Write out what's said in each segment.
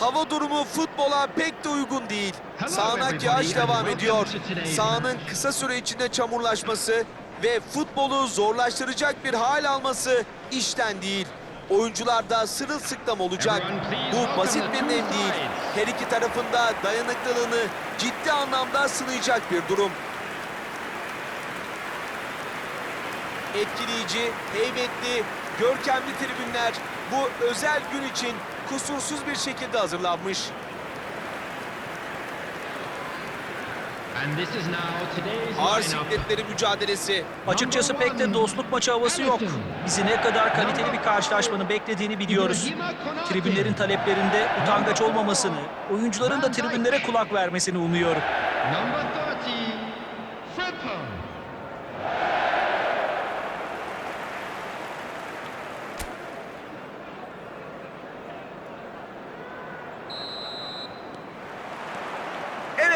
Hava durumu futbola pek de uygun değil. Sağanak yağış devam ediyor. Sahanın kısa süre içinde çamurlaşması ve futbolu zorlaştıracak bir hal alması işten değil. Oyuncular da sırılsıklam olacak. Bu basit bir nem değil. Her iki tarafında dayanıklılığını ciddi anlamda sınayacak bir durum. Etkileyici, heybetli, görkemli tribünler bu özel gün için kusursuz bir şekilde hazırlanmış. Ağır sikletleri mücadelesi. Açıkçası pek de dostluk maçı havası yok. Bizi ne kadar kaliteli bir karşılaşmanın beklediğini biliyoruz. Tribünlerin taleplerinde utangaç olmamasını, oyuncuların da tribünlere kulak vermesini umuyorum.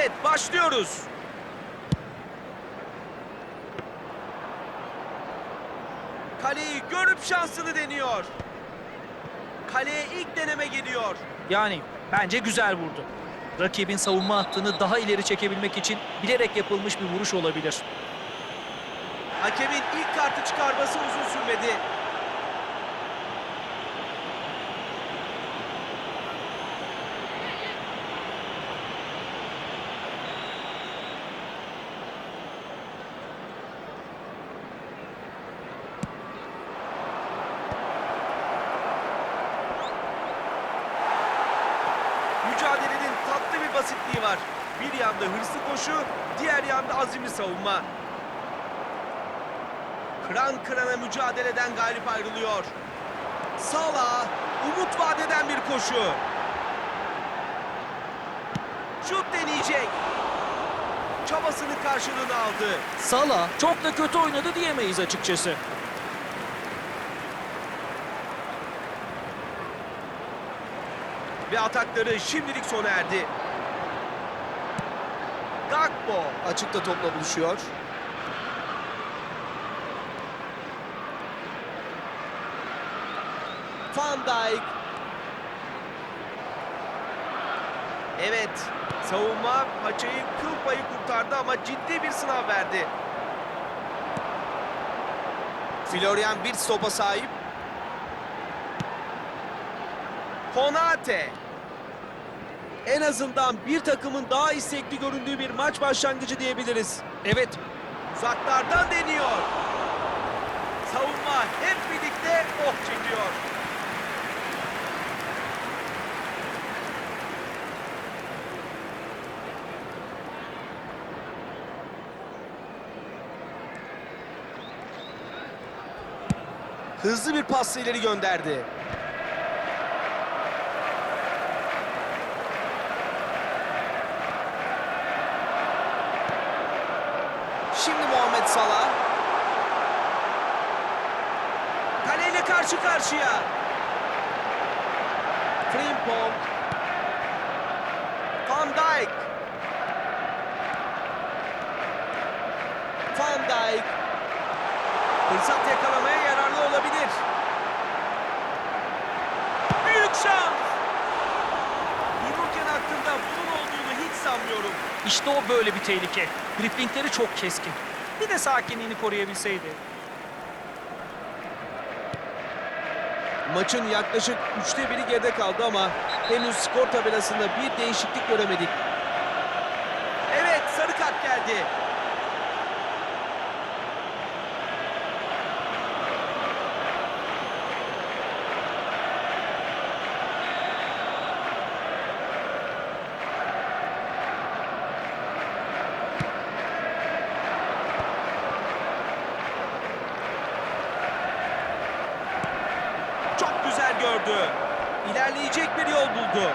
Evet başlıyoruz. Kaleyi görüp şansını deniyor. Kaleye ilk deneme geliyor. Yani bence güzel vurdu. Rakibin savunma hattını daha ileri çekebilmek için bilerek yapılmış bir vuruş olabilir. Hakemin ilk kartı çıkarması uzun sürmedi. Var. Bir yanda hırslı koşu, diğer yanda azimli savunma. Kıran kırana mücadeleden galip ayrılıyor. Salah umut vadeden bir koşu. Şut deneyecek. Çabasının karşılığını aldı. Salah çok da kötü oynadı diyemeyiz açıkçası. Ve atakları şimdilik sona erdi. Gakpo açıkta topla buluşuyor. Van Dijk. Evet, savunma paçayı kıl payı kurtardı ama ciddi bir sınav verdi. Florian bir stopa sahip. Konate. En azından bir takımın daha istekli göründüğü bir maç başlangıcı diyebiliriz. Evet, Uzaklardan deniyor. Savunma hep birlikte oh çekiyor. Hızlı bir pasla ileri gönderdi. Şimdi Muhammed Salah. Kaleyle karşı karşıya. Frimpong. Van Dijk. Van Dijk. Fırsat yakalamaya yararlı olabilir. Büyük şans. Dururken aklında bunun olduğunu hiç sanmıyorum. işte o böyle bir tehlike. Driplingleri çok keskin. Bir de sakinliğini koruyabilseydi. Maçın yaklaşık üçte biri geride kaldı ama henüz skor tabelasında bir değişiklik göremedik. Evet sarı kart geldi. Çok güzel gördü. İlerleyecek bir yol buldu.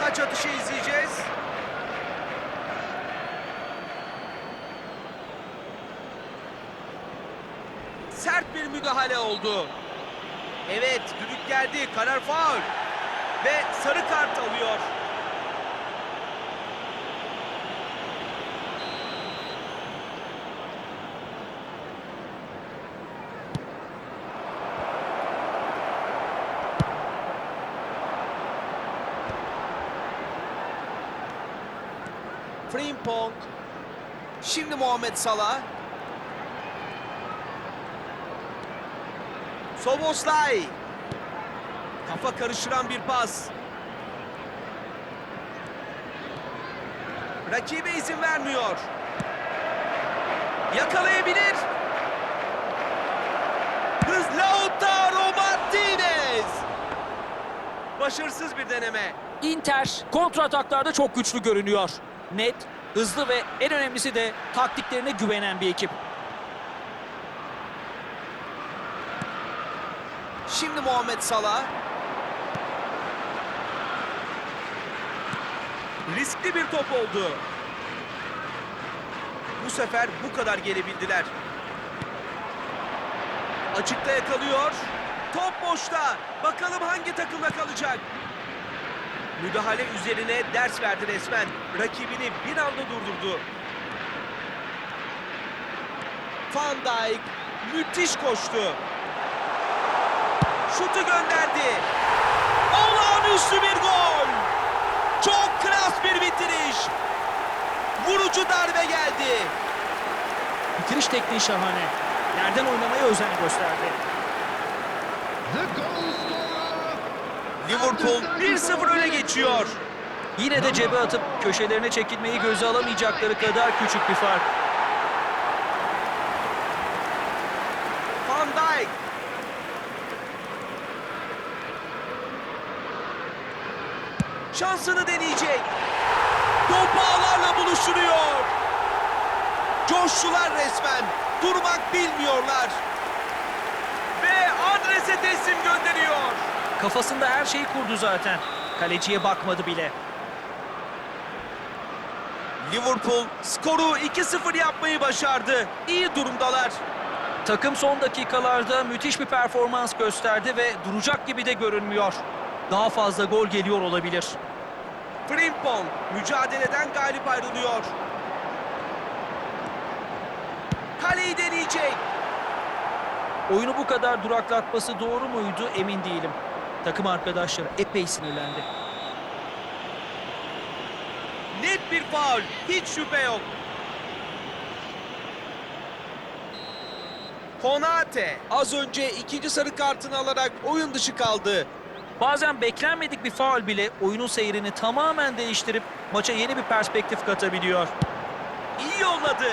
Taç atışı izleyeceğiz. Sert bir müdahale oldu. Evet, düdük geldi. Karar faul. Ve sarı kart alıyor. Frimpong. Şimdi Muhammed Salah. Soboslay. Kafa karıştıran bir pas. Rakibe izin vermiyor. Yakalayabilir. Hız Lautaro Martinez. Başarısız bir deneme. Inter kontra ataklarda çok güçlü görünüyor. Net, hızlı ve en önemlisi de taktiklerine güvenen bir ekip. Şimdi Muhammed Salah. Riskli bir top oldu. Bu sefer bu kadar gelebildiler. Açıkta yakalıyor. Top boşta. Bakalım hangi takımda kalacak. Müdahale üzerine ders verdi resmen. Rakibini bir anda durdurdu. Van Dijk müthiş koştu. Şutu gönderdi. Olağanüstü bir gol. Çok klas bir bitiriş. Vurucu darbe geldi. Bitiriş tekniği şahane. Yerden oynamaya özen gösterdi. The goal. Liverpool 1-0 öne geçiyor. Yine de cebe atıp köşelerine çekilmeyi göze alamayacakları kadar küçük bir fark. Van Dijk. Şansını deneyecek. Top ağlarla buluşturuyor. Coştular resmen. Durmak bilmiyorlar. Kafasında her şeyi kurdu zaten. Kaleciye bakmadı bile. Liverpool skoru 2-0 yapmayı başardı. İyi durumdalar. Takım son dakikalarda müthiş bir performans gösterdi ve duracak gibi de görünmüyor. Daha fazla gol geliyor olabilir. Frimpong mücadeleden galip ayrılıyor. Kaleyi deneyecek. Oyunu bu kadar duraklatması doğru muydu emin değilim. Takım arkadaşları epey sinirlendi. Net bir faul. Hiç şüphe yok. Konate az önce ikinci sarı kartını alarak oyun dışı kaldı. Bazen beklenmedik bir faul bile oyunun seyrini tamamen değiştirip maça yeni bir perspektif katabiliyor. İyi yolladı.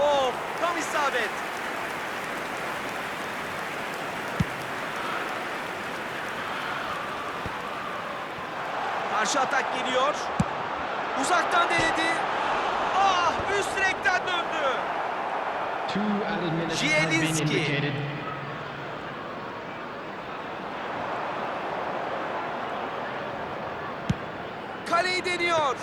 Of tam isabet. Karşı atak geliyor. Uzaktan denedi. Ah üst direkten döndü. İndicated. Kaleyi deniyor.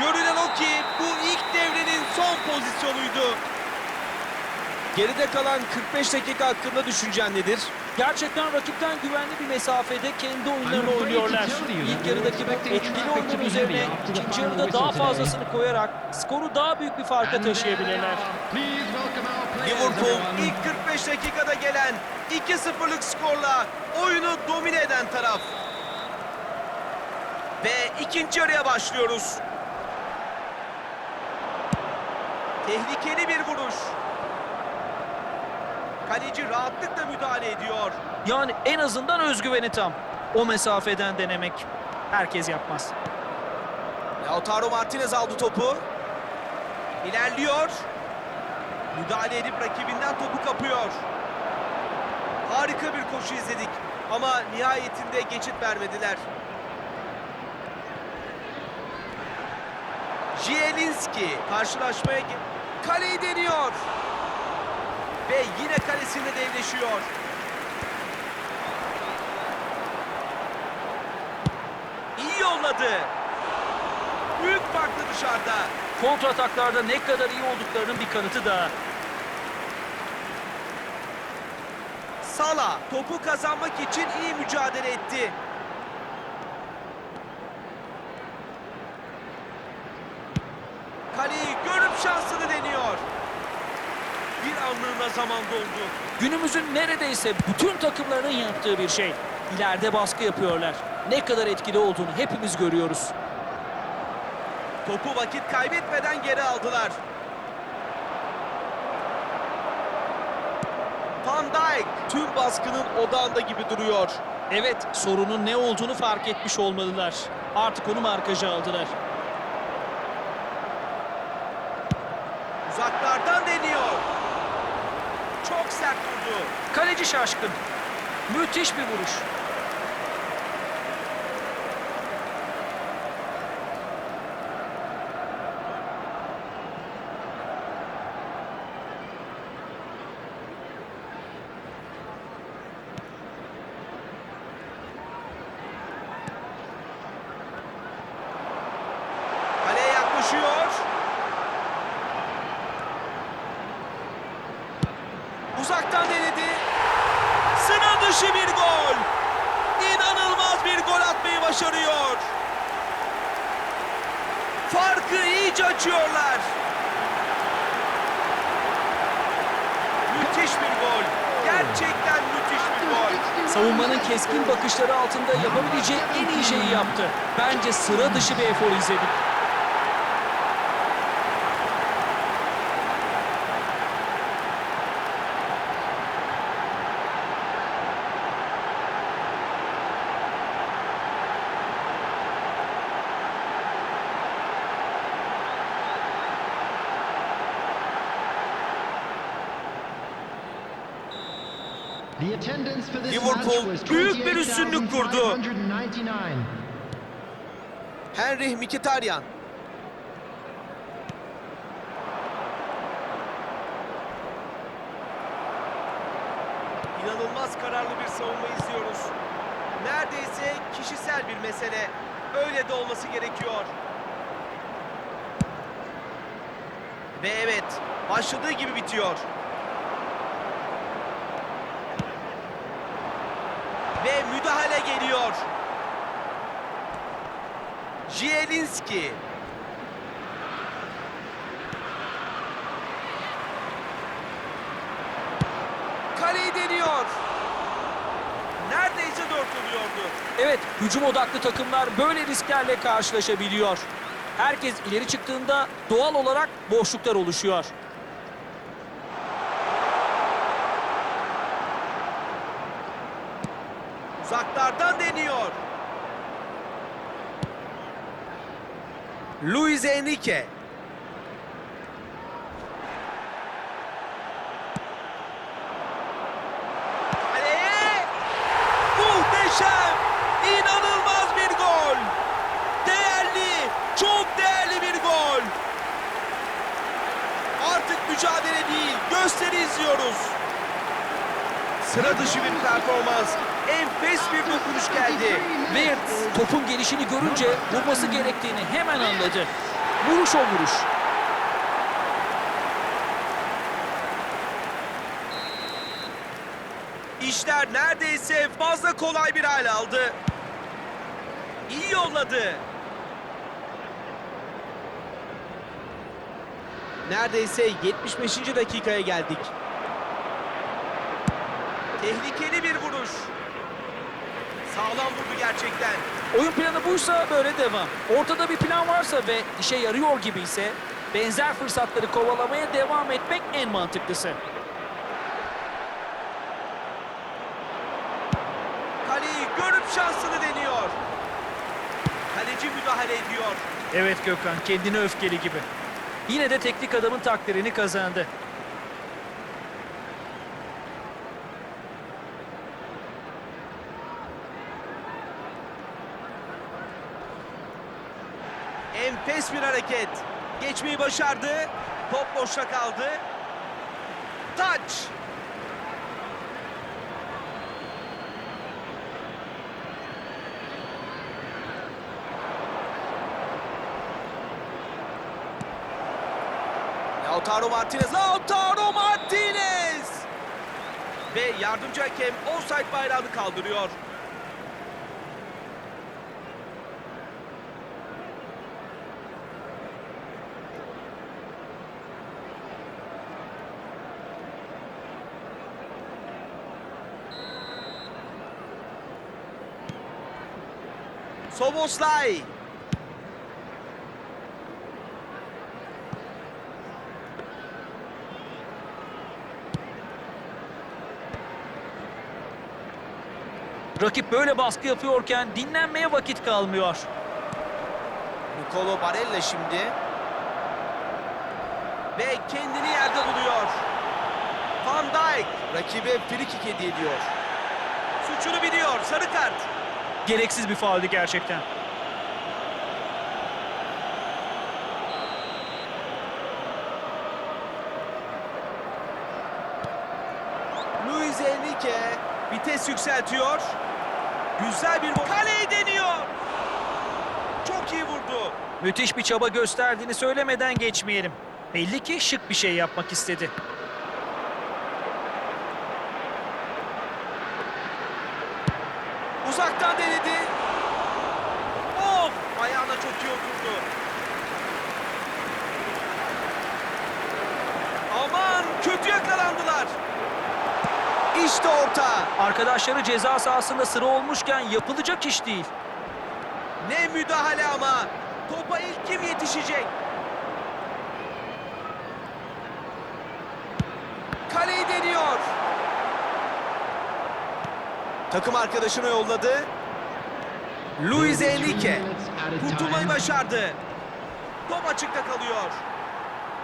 Görünen o ki bu ilk devrenin son pozisyonuydu. Geride kalan 45 dakika hakkında düşüncen nedir? Gerçekten rakipten güvenli bir mesafede kendi oyunlarını oynuyorlar. İlk yarıdaki bu etkili oyunun üzerine ikinci yarıda daha fazlasını koyarak skoru daha büyük bir farka taşıyabilirler. Liverpool ilk 45 dakikada gelen 2-0'lık skorla oyunu domine eden taraf. Ve ikinci yarıya başlıyoruz. Tehlikeli bir vuruş. Kaleci rahatlıkla müdahale ediyor. Yani en azından özgüveni tam. O mesafeden denemek herkes yapmaz. Lautaro Martinez aldı topu. İlerliyor. Müdahale edip rakibinden topu kapıyor. Harika bir koşu izledik ama nihayetinde geçit vermediler. Zielinski karşılaşmaya kaleyi deniyor. Ve yine kalesinde devleşiyor. İyi yolladı. Büyük farklı dışarıda. Kontra ataklarda ne kadar iyi olduklarının bir kanıtı daha. Sala topu kazanmak için iyi mücadele etti. Kaleyi görüp şansını deniyor. Bir bir anlığına zaman doldu. Günümüzün neredeyse bütün takımlarının yaptığı bir şey. İleride baskı yapıyorlar. Ne kadar etkili olduğunu hepimiz görüyoruz. Topu vakit kaybetmeden geri aldılar. Van Dijk tüm baskının odağında gibi duruyor. Evet, sorunun ne olduğunu fark etmiş olmalılar. Artık onu markaja aldılar. Uzaklardan deniyor. Çok sert vurdu. Kaleci şaşkın. Müthiş bir vuruş. Kaleye yaklaşıyor. Uzaktan denedi. Sıra dışı bir gol. İnanılmaz bir gol atmayı başarıyor. Farkı iyice açıyorlar. Müthiş bir gol. Gerçekten müthiş bir gol. Savunmanın keskin bakışları altında yapabileceği en iyi şeyi yaptı. Bence sıra dışı bir efor izledik. Liverpool büyük bir üstünlük kurdu. 28,599. Henry Mkhitaryan. İnanılmaz kararlı bir savunma izliyoruz. Neredeyse kişisel bir mesele. Öyle de olması gerekiyor. Ve evet, başladığı gibi bitiyor. Ve müdahale geliyor. Zielinski. Kaleyi deniyor. Neredeyse dört oluyordu. Evet, hücum odaklı takımlar böyle risklerle karşılaşabiliyor. Herkes ileri çıktığında doğal olarak boşluklar oluşuyor. Uzaklardan deniyor. Luis Enrique. Kaleye! Muhteşem! İnanılmaz bir gol! Değerli, çok değerli bir gol! Artık mücadele değil, gösteri izliyoruz. Sıra dışı bir performans. Enfes bir dokunuş geldi. Wirtz topun gelişini görünce vurması gerektiğini hemen anladı. Vuruş o vuruş. İşler neredeyse fazla kolay bir hal aldı. İyi yolladı. Neredeyse 75. dakikaya geldik. Tehlikeli bir vuruş. Sağlam vurdu gerçekten. Oyun planı buysa böyle devam. Ortada bir plan varsa ve işe yarıyor gibi ise benzer fırsatları kovalamaya devam etmek en mantıklısı. Kaleyi görüp şansını deniyor. Kaleci müdahale ediyor. Evet Gökhan, kendini öfkeli gibi. Yine de teknik adamın takdirini kazandı. Enfes bir hareket. Geçmeyi başardı. Top boşta kaldı. Taç. Lautaro Martinez. Lautaro Martinez. Ve yardımcı hakem offside bayrağını kaldırıyor. Soboslay. Rakip böyle baskı yapıyorken dinlenmeye vakit kalmıyor. Nicolo Barella şimdi. Ve kendini yerde buluyor. Van Dijk rakibe free kick hediye ediyor. Suçunu biliyor. Sarı kart. Gereksiz bir fauldü gerçekten. Luis Enrique vites yükseltiyor. Güzel bir. Kaleyi deniyor. Çok iyi vurdu. Müthiş bir çaba gösterdiğini söylemeden geçmeyelim. Belli ki şık bir şey yapmak istedi. Uzaktan denedi. Of! Ayağına çok iyi oturdu. Aman kötü yakalandılar. İşte orta. Arkadaşları ceza sahasında sıra olmuşken yapılacak iş değil. Ne müdahale ama. Topa ilk kim yetişecek? Kaleyi deniyor. Takım arkadaşına yolladı. Luis Enrique kurtulmayı başardı. Top açıkta kalıyor.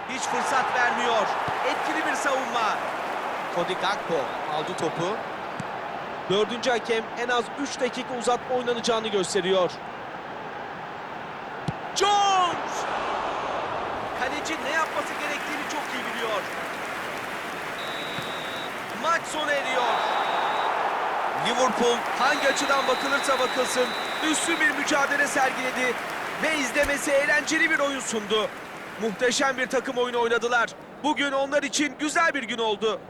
Hiç fırsat vermiyor. Etkili bir savunma. Cody Gakpo aldı topu. Dördüncü hakem en az 3 dakika uzatma oynanacağını gösteriyor. Jones! Kaleci ne yapması gerektiğini çok iyi biliyor. Maç sona eriyor. Liverpool hangi açıdan bakılırsa bakılsın üstün bir mücadele sergiledi ve izlemesi eğlenceli bir oyun sundu. Muhteşem bir takım oyunu oynadılar. Bugün onlar için güzel bir gün oldu.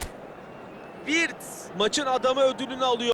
Wirtz maçın adamı ödülünü alıyor.